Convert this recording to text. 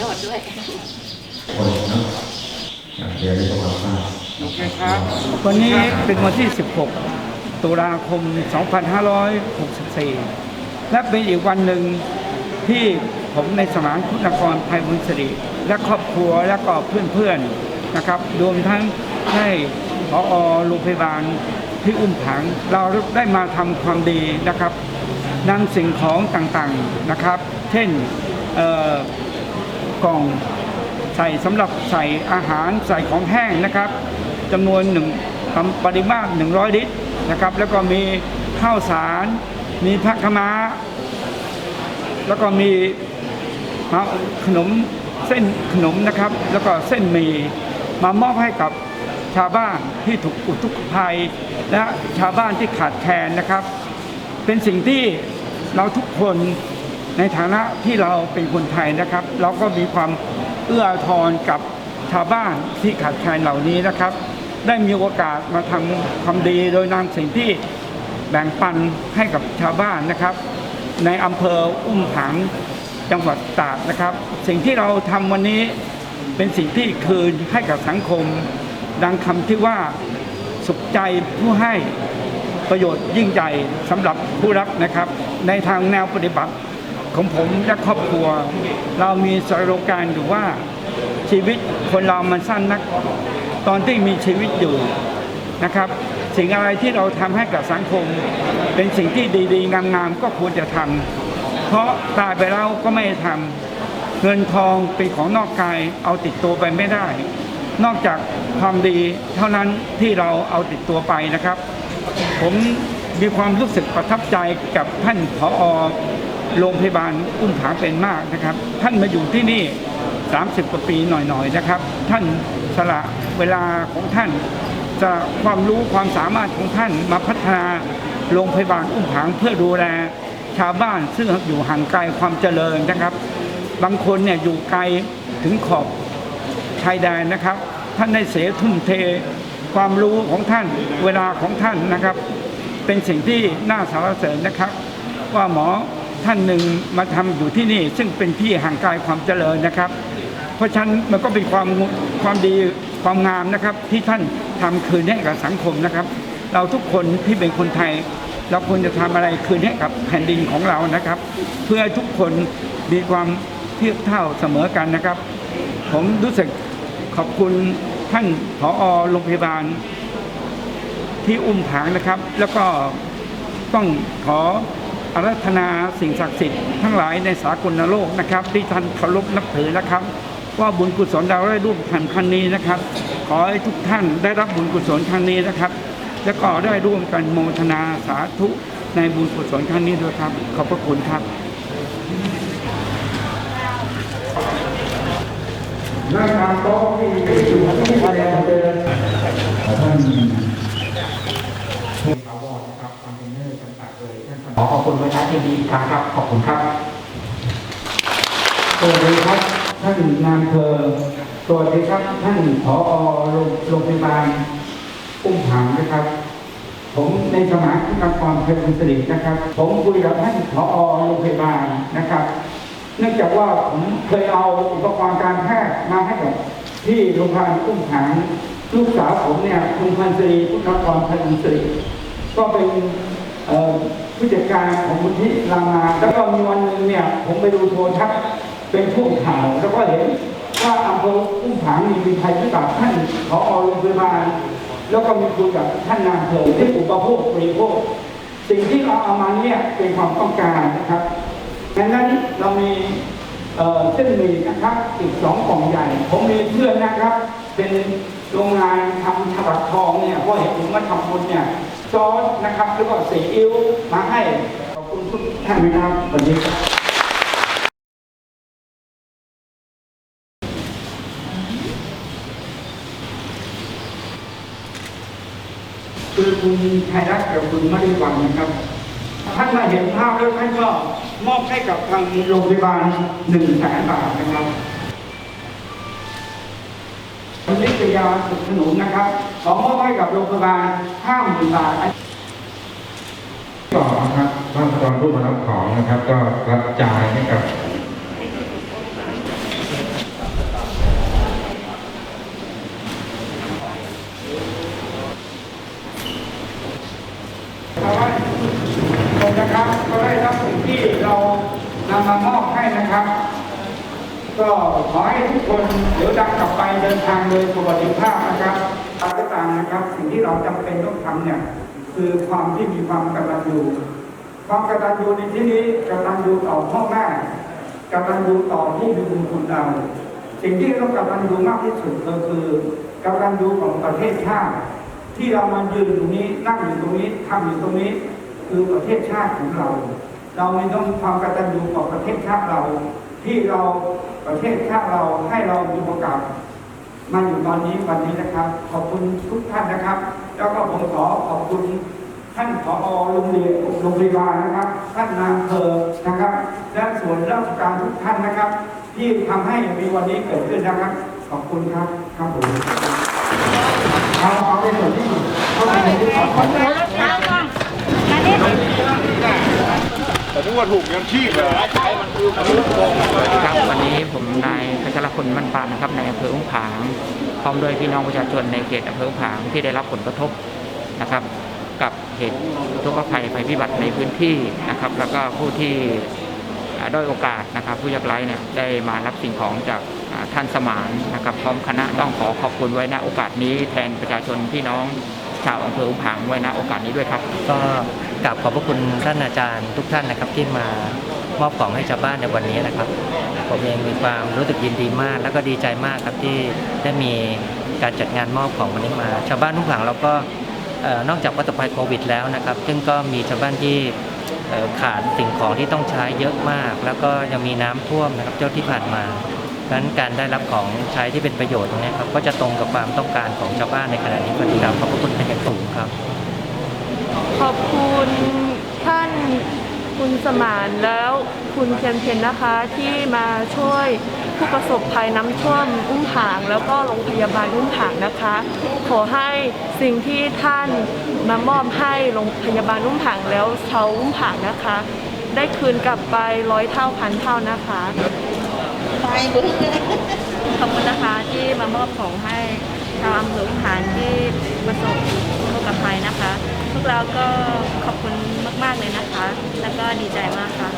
ยดด้วยคนนะอย่างเดียวที่ต้องรับทราบโอเคครับวันนี้เป็นวันที่ 16 ตุลาคม 2564 และเป็นอีกวันหนึ่งที่ผมในสมานคุณกรภัยบุญสิริและครอบครัวและก็เพื่อนๆนะครับรวมทั้งให้พอโรงพยาบาล ที่อุ้มผัง เราได้มาทำความดีนะครับนำสิ่งของต่างๆนะครับ เช่นกล่องใส่สำหรับใส่อาหารใส่ของแห้งนะครับจำนวนหนึ่งปริมาตร100 ลิตรนะครับ แล้วก็มีข้าวสาร มีผักขมาแล้วก็มีขนมเส้นขนมนะครับ แล้วก็เส้นหมี่มามอบให้กับ ชาวบ้านที่ถูกอุทกภัย และชาวบ้านที่ขาดแคลนนะครับ เป็นสิ่งที่เราทุกคนในฐานะที่เราเป็นคนไทยนะครับ เราก็มีความเอื้อทอาทรกับชาวบ้านที่ขาดแคลนเหล่านี้นะครับ ได้มีโอกาสมาทำความดีโดยนำสิ่งที่แบ่งปันให้กับชาวบ้านนะครับ ในอำเภออุ้มผังจังหวัดตากนะครับ สิ่งที่เราทำวันนี้เป็นสิ่งที่คืนให้กับสังคม ดังคำที่ว่าสุขใจผู้ให้ประโยชน์ยิ่งใหญ่สำหรับผู้รับนะครับ ในทางแนวปฏิบัติของผมและครอบครัว เรามีสโลแกนอยู่ว่าชีวิตคนเรามันสั้นนัก ตอนที่มีชีวิตอยู่นะครับ สิ่งอะไรที่เราทำให้กับสังคม เป็นสิ่งที่ดีๆ งามๆก็ควรจะทำเพราะตายไปแล้วก็ไม่ทำเงินทองเป็นของนอกกายเอาติดตัวไปไม่ได้ นอกจากความดีเท่านั้นที่เราเอาติดตัวไปนะครับ ผมมีความรู้สึกประทับใจกับท่านผอโรงพยาบาลอุ้มผางเป็นมากนะครับ ท่านมาอยู่ที่นี่ 30 กว่าปีหน่อยๆนะครับ ท่านสละเวลาของท่านสละความรู้ความสามารถของท่านมาพัฒนาโรงพยาบาลอุ้มผางเพื่อดูแลชาวบ้านซึ่งอยู่ห่างไกลความเจริญนะครับ บางคนเนี่ยอยู่ไกลถึงขอบชายแดนนะครับ ท่านได้เสียทุ่มเทความรู้ของท่านเวลาของท่านนะครับ เป็นสิ่งที่น่าสรรเสริญนะครับ ว่าหมอท่านหนึ่งมาทำอยู่ที่นี่ ซึ่งเป็นที่ห่างไกลความเจริญนะครับ เพราะฉะนั้นมันก็เป็นความความดีความงามนะครับ ที่ท่านทำคืนให้กับสังคมนะครับ เราทุกคนที่เป็นคนไทย เราควรจะทำอะไรคืนให้กับแผ่นดินของเรานะครับ เพื่อให้ทุกคนมีความเทียบเท่าเสมอกันนะครับ ผมรู้สึก ขอบคุณท่านผอโรงพยาบาล ที่อุ้มผางนะครับ แล้วก็ต้องขออารัธนาสิ่งศักดิ์สิทธิ์ทั้งหลายในสากลโลกนะครับ ที่ท่านเคารพนับถือนะครับ ว่าบุญกุศลเราได้ร่วมกันครั้งนี้นะครับ ขอให้ทุกท่านได้รับบุญกุศลครั้งนี้นะครับ แล้วก็ได้ร่วมกันโมทนาสาธุในบุญกุศลครั้งนี้ด้วยครับ ขอบพระคุณครับ นั่งตามโต๊ะที่อยู่ที่ภายในเดินท่านถาวรนะครับคอนเทนเนอร์ต่างๆเลยท่านขอขอบคุณไว้ท้ายที่ดีอีกครั้งครับ ขอบคุณครับสวัสดีครับท่านนายอำเภอสวัสดีครับท่านผอโรงโรงพยาบาลอุ้มผางนะครับ ผมในสมานคุณกรเพชรบุญสิรินะครับ ผมคุยกับท่านผอโรงพยาบาลนะครับ เนื่องจากว่าผมเคยเอาอุปกรณ์การแพทย์มาให้กับที่โรงพยาบาลอุ้มผางลูกสาวผมเนี่ยคุณพันศรีพุทธกรพชรบุญสิริก็เป็นผู้จัดการของมูลที่รามาแล้วก็มีวันหนึ่งเนี่ยผมไปดูโทรทัศน์เป็นช่วงข่าวแล้วก็เห็นว่าอำเภออุ้มผางมีภัยพิบัติท่านผอโรงพยาบาลแล้วก็มีคุยกับท่านนายอำเภอที่อุปโภคบริโภคสิ่งที่เราเอามาเนี่ยเป็นความต้องการนะครับ ดังนั้นเรามีเส้นหมี่นะครับอีกสองกล่องใหญ่ ผมมีเพื่อนนะครับ เป็นโรงงานทำฉบับทองเนี่ยเพราะเห็นผมมาทำบุญเนี่ยซอสนะครับแล้วก็สีอิ๊วมาให้ขอบคุณทุกท่านนะครับวันนี้คือคุณชัยรัตน์กับคุณมริวันนะครับ ท่านมาเห็นภาพแล้วท่านก็มอบให้กับทางโรงพยาบาลหนึ่งแสนบาทนะครับคุณนิตยาสุขสนุนนะครับขอมอบให้กับโรงพยาบาลห้าหมื่นบาทต่อครับ้านตอนผู้มารับของนะครับ ก็รับจ่ายให้กับ ขอให้ทุกคนนะครับก็ได้รับสิ่งที่เรานำมามอบให้นะครับ ก็ขอให้ทุกคนเดี๋ยวดังกลับไปเดินทางโดยสวัสดิภาพนะครับตามก็ตามนะครับ สิ่งที่เราจำเป็นต้องทำเนี่ยคือความที่มีความกตัญญูความกตัญญูในที่นี้กตัญญูต่อพ่อแม่กตัญญูต่อผู้มีบุญคุณเราสิ่งที่ต้องกตัญญูมากที่สุดก็คือกตัญญูของประเทศชาติ ที่เรามายืนตรงนี้นั่งอยู่ตรงนี้ทำอยู่ตรงนี้ คือประเทศชาติของเรา เราไม่ต้องความกตัญญูต่อประเทศชาติเรา ที่เราประเทศชาติเราให้เรามีโอกาสมาอยู่ตอนนี้วันนี้นะครับ ขอบคุณทุกท่านนะครับ แล้วก็ผมขอขอบคุณท่านผอโรงเรียนโรงพยาบาลนะครับ ท่านนายเภอนะครับ และส่วนราชการทุกท่านนะครับ ที่ทำให้มีวันนี้เกิดขึ้นนะครับ ขอบคุณครับครับผมเอาเอาในส่วนที่เข้าไปในที่ขอขอบคุณครับ วันนี้ผมนายพัชรพลมั่นปานนะครับในอำเภออุ้งผางพร้อมด้วยพี่น้องประชาชนในเขตอำเภออุ้งผางที่ได้รับผลกระทบนะครับ กับเหตุทุกขภัยภัยพิบัติในพื้นที่นะครับ แล้วก็ผู้ที่ด้อยโอกาสนะครับ ผู้ยากไร้เนี่ยได้มารับสิ่งของจากท่านสมานนะครับ พร้อมคณะต้องขอขอบคุณไว้ณโอกาสนี้แทนประชาชนพี่น้องชาวอำเภออุ้งผางไว้ณโอกาสนี้ด้วยครับก็ กราบขอบพระคุณท่านอาจารย์ทุกท่านนะครับที่มามอบของให้ชาวบ้านในวันนี้นะครับ ผมเองมีความรู้สึกยินดีมาก แล้วก็ดีใจมากครับที่ได้มีการจัดงานมอบของวันนี้มา ชาวบ้านทุกหลังเราก็นอกจากประสบภัยโควิดแล้วนะครับ ซึ่งก็มีชาวบ้านที่ขาดสิ่งของที่ต้องใช้เยอะมาก แล้วก็ยังมีน้ำท่วมนะครับเจ้าที่ผ่านมาเพราะฉะนั้นการได้รับของใช้ที่เป็นประโยชน์ตรงนี้ครับก็จะตรงกับความต้องการของชาวบ้านในขณะนี้พอดีครับขอบพระคุณเป็นอย่างสูงครับ ขอบคุณท่านคุณสมานแล้วคุณเทียนเพนนะคะที่มาช่วยผู้ประสบภัยน้ำท่วมอุ้มผาง แล้วก็โรงพยาบาลอุ้มผางนะคะ ขอให้สิ่งที่ท่านมามอบให้โรงพยาบาลอุ้มผางแล้วชาวอุ้มผางนะคะ ได้คืนกลับไปร้อยเท่าพันเท่านะคะขอบคุณนะคะที่มามอบของให้ชาวอำเภออุ้มผางที่ประสบ อุทกภัยนะคะ พวกเราก็ขอบคุณมาก ๆ เลยนะคะ แล้วก็ดีใจมากค่ะ